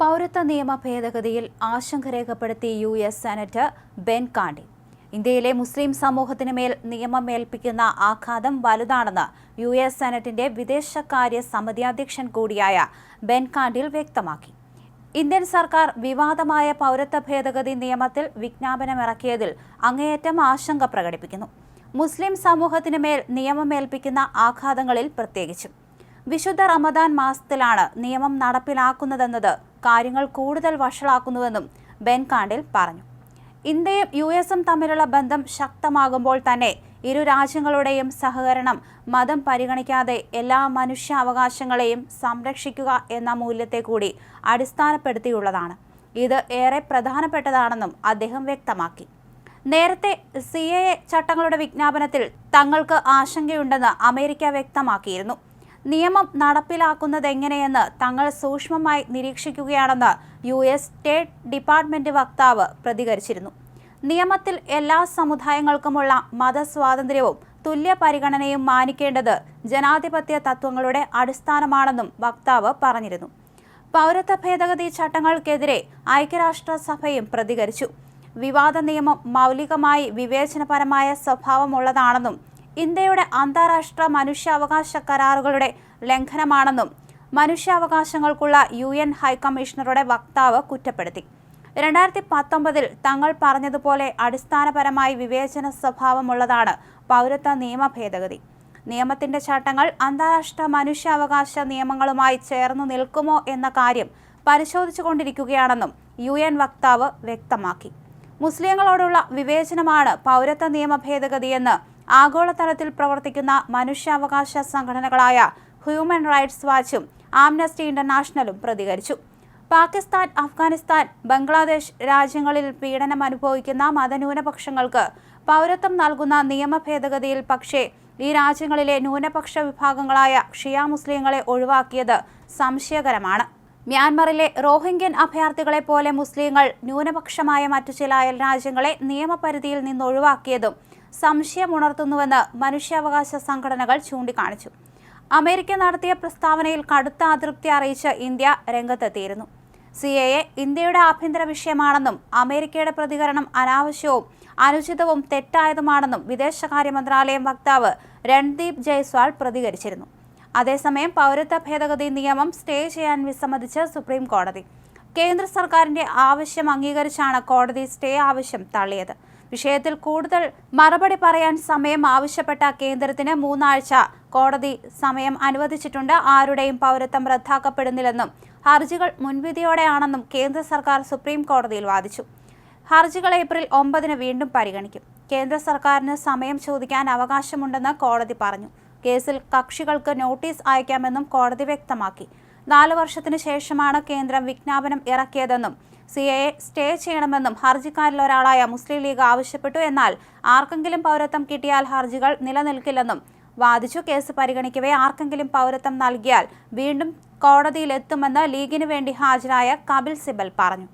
പൗരത്വ നിയമ ഭേദഗതിയിൽ ആശങ്ക രേഖപ്പെടുത്തി U S senator Ben Cardin. ഇന്ത്യയിലെ മുസ്ലിം സമൂഹത്തിന് മേൽ നിയമം ഏൽപ്പിക്കുന്ന ആഘാതം വലുതാണെന്ന് യു എസ് സെനറ്റിന്റെ വിദേശകാര്യ സമിതി അധ്യക്ഷൻ കൂടിയായ ബെൻ കാണ്ടിൽ വ്യക്തമാക്കി. ഇന്ത്യൻ സർക്കാർ വിവാദമായ പൗരത്വ ഭേദഗതി നിയമത്തിൽ വിജ്ഞാപനമിറക്കിയതിൽ അങ്ങേയറ്റം ആശങ്ക പ്രകടിപ്പിക്കുന്നു. മുസ്ലിം സമൂഹത്തിന് മേൽ നിയമമേൽപ്പിക്കുന്ന ആഘാതങ്ങളിൽ പ്രത്യേകിച്ചും. വിശുദ്ധ റമദാൻ മാസത്തിലാണ് നിയമം നടപ്പിലാക്കുന്നതെന്നത് കാര്യങ്ങൾ കൂടുതൽ വഷളാക്കുന്നുവെന്നും ബെൻ കാണ്ടിൽ പറഞ്ഞു. ഇന്ത്യയും യു എസും തമ്മിലുള്ള ബന്ധം ശക്തമാകുമ്പോൾ തന്നെ ഇരു രാജ്യങ്ങളുടെയും സഹകരണം മതം പരിഗണിക്കാതെ എല്ലാ മനുഷ്യാവകാശങ്ങളെയും സംരക്ഷിക്കുക എന്ന മൂല്യത്തെ കൂടി അടിസ്ഥാനപ്പെടുത്തിയുള്ളതാണ്. ഇത് ഏറെ പ്രധാനപ്പെട്ടതാണെന്നും അദ്ദേഹം വ്യക്തമാക്കി. നേരത്തെ സി എ ചട്ടങ്ങളുടെ വിജ്ഞാപനത്തിൽ തങ്ങൾക്ക് ആശങ്കയുണ്ടെന്ന് അമേരിക്ക വ്യക്തമാക്കിയിരുന്നു. നിയമം നടപ്പിലാക്കുന്നതെങ്ങനെയെന്ന് തങ്ങൾ സൂക്ഷ്മമായി നിരീക്ഷിക്കുകയാണെന്ന് യു എസ് സ്റ്റേറ്റ് ഡിപ്പാർട്ട്മെന്റ് വക്താവ് പ്രതികരിച്ചിരുന്നു. നിയമത്തിൽ എല്ലാ സമുദായങ്ങൾക്കുമുള്ള മതസ്വാതന്ത്ര്യവും തുല്യ പരിഗണനയും മാനിക്കേണ്ടത് ജനാധിപത്യ തത്വങ്ങളുടെ അടിസ്ഥാനമാണെന്നും വക്താവ് പറഞ്ഞിരുന്നു. പൗരത്വ ഭേദഗതി ചട്ടങ്ങൾക്കെതിരെ ഐക്യരാഷ്ട്രസഭയും പ്രതികരിച്ചു. വിവാദ നിയമം മൗലികമായി വിവേചനപരമായ സ്വഭാവമുള്ളതാണെന്നും ഇന്ത്യയുടെ അന്താരാഷ്ട്ര മനുഷ്യാവകാശ കരാറുകളുടെ ലംഘനമാണെന്നും മനുഷ്യാവകാശങ്ങൾക്കുള്ള യു എൻ ഹൈക്കമ്മീഷണറുടെ വക്താവ് കുറ്റപ്പെടുത്തി. രണ്ടായിരത്തി പത്തൊമ്പതിൽ തങ്ങൾ പറഞ്ഞതുപോലെ അടിസ്ഥാനപരമായി വിവേചന സ്വഭാവമുള്ളതാണ് പൗരത്വ നിയമ ഭേദഗതി. നിയമത്തിന്റെ ചട്ടങ്ങൾ അന്താരാഷ്ട്ര മനുഷ്യാവകാശ നിയമങ്ങളുമായി ചേർന്നു നിൽക്കുമോ എന്ന കാര്യം പരിശോധിച്ചുകൊണ്ടിരിക്കുകയാണെന്നും യു എൻ വക്താവ് വ്യക്തമാക്കി. മുസ്ലിങ്ങളോടുള്ള വിവേചനമാണ് പൗരത്വ നിയമ ഭേദഗതിയെന്ന് ആഗോളതലത്തിൽ പ്രവർത്തിക്കുന്ന മനുഷ്യാവകാശ സംഘടനകളായ ഹ്യൂമൻ റൈറ്റ്സ് വാച്ചും ആംനസ്റ്റി ഇന്റർനാഷണലും പ്രതികരിച്ചു. പാകിസ്ഥാൻ അഫ്ഗാനിസ്ഥാൻ ബംഗ്ലാദേശ് രാജ്യങ്ങളിൽ പീഡനം അനുഭവിക്കുന്ന മതന്യൂനപക്ഷങ്ങൾക്ക് പൗരത്വം നൽകുന്ന നിയമ ഭേദഗതിയിൽ പക്ഷേ ഈ രാജ്യങ്ങളിലെ ന്യൂനപക്ഷ വിഭാഗങ്ങളായ ഷിയ മുസ്ലിങ്ങളെ ഒഴിവാക്കിയത് സംശയകരമാണ്. മ്യാൻമറിലെ റോഹിംഗ്യൻ അഭയാർത്ഥികളെ പോലെ മുസ്ലിങ്ങൾ ന്യൂനപക്ഷമായ മറ്റു ചില അയൽ രാജ്യങ്ങളെ നിയമപരിധിയിൽ നിന്ന് ഒഴിവാക്കിയതും സംശയമുണർത്തുന്നുവെന്ന് മനുഷ്യാവകാശ സംഘടനകൾ ചൂണ്ടിക്കാണിച്ചു. അമേരിക്ക നടത്തിയ പ്രസ്താവനയിൽ കടുത്ത അതൃപ്തി അറിയിച്ച് ഇന്ത്യ രംഗത്തെത്തിയിരുന്നു. സി എ എ ഇന്ത്യയുടെ ആഭ്യന്തര വിഷയമാണെന്നും അമേരിക്കയുടെ പ്രതികരണം അനാവശ്യവും അനുചിതവും തെറ്റായതുമാണെന്നും വിദേശകാര്യ മന്ത്രാലയം വക്താവ് രൺദീപ് ജയ്സ്വാൾ പ്രതികരിച്ചിരുന്നു. അതേസമയം പൗരത്വ ഭേദഗതി നിയമം സ്റ്റേ ചെയ്യാൻ വിസമ്മതിച്ച് സുപ്രീം കോടതി കേന്ദ്ര സർക്കാരിന്റെ ആവശ്യം അംഗീകരിച്ചാണ് കോടതി സ്റ്റേ ആവശ്യം തള്ളിയത്. വിഷയത്തിൽ കൂടുതൽ മറുപടി പറയാൻ സമയം ആവശ്യപ്പെട്ട കേന്ദ്രത്തിന് മൂന്നാഴ്ച കോടതി സമയം അനുവദിച്ചിട്ടുണ്ട്. ആരുടെയും പൗരത്വം റദ്ദാക്കപ്പെടുന്നില്ലെന്നും ഹർജികൾ മുൻവിധിയോടെയാണെന്നും കേന്ദ്ര സർക്കാർ സുപ്രീം കോടതിയിൽ വാദിച്ചു. ഹർജികൾ ഏപ്രിൽ ഒമ്പതിന് വീണ്ടും പരിഗണിക്കും. കേന്ദ്ര സർക്കാരിന് സമയം ചോദിക്കാൻ അവകാശമുണ്ടെന്ന് കോടതി പറഞ്ഞു. കേസിൽ കക്ഷികൾക്ക് നോട്ടീസ് അയക്കാമെന്നും കോടതി വ്യക്തമാക്കി. നാല് വർഷത്തിനു ശേഷമാണ് കേന്ദ്രം വിജ്ഞാപനം ഇറക്കിയതെന്നും സി എ സ്റ്റേ ചെയ്യണമെന്നും ഹർജിക്കാരിൽ ഒരാളായ മുസ്ലിം ലീഗ് ആവശ്യപ്പെട്ടു എന്നാൽ ആർക്കെങ്കിലും പൗരത്വം കിട്ടിയാൽ ഹർജികൾ നിലനിൽക്കില്ലെന്നും വാദിച്ചു കേസ് പരിഗണിക്കവേ ആർക്കെങ്കിലും പൗരത്വം നൽകിയാൽ വീണ്ടും കോടതിയിലെത്തുമെന്ന് ലീഗിനു വേണ്ടി ഹാജരായ കപിൽ സിബൽ പറഞ്ഞു.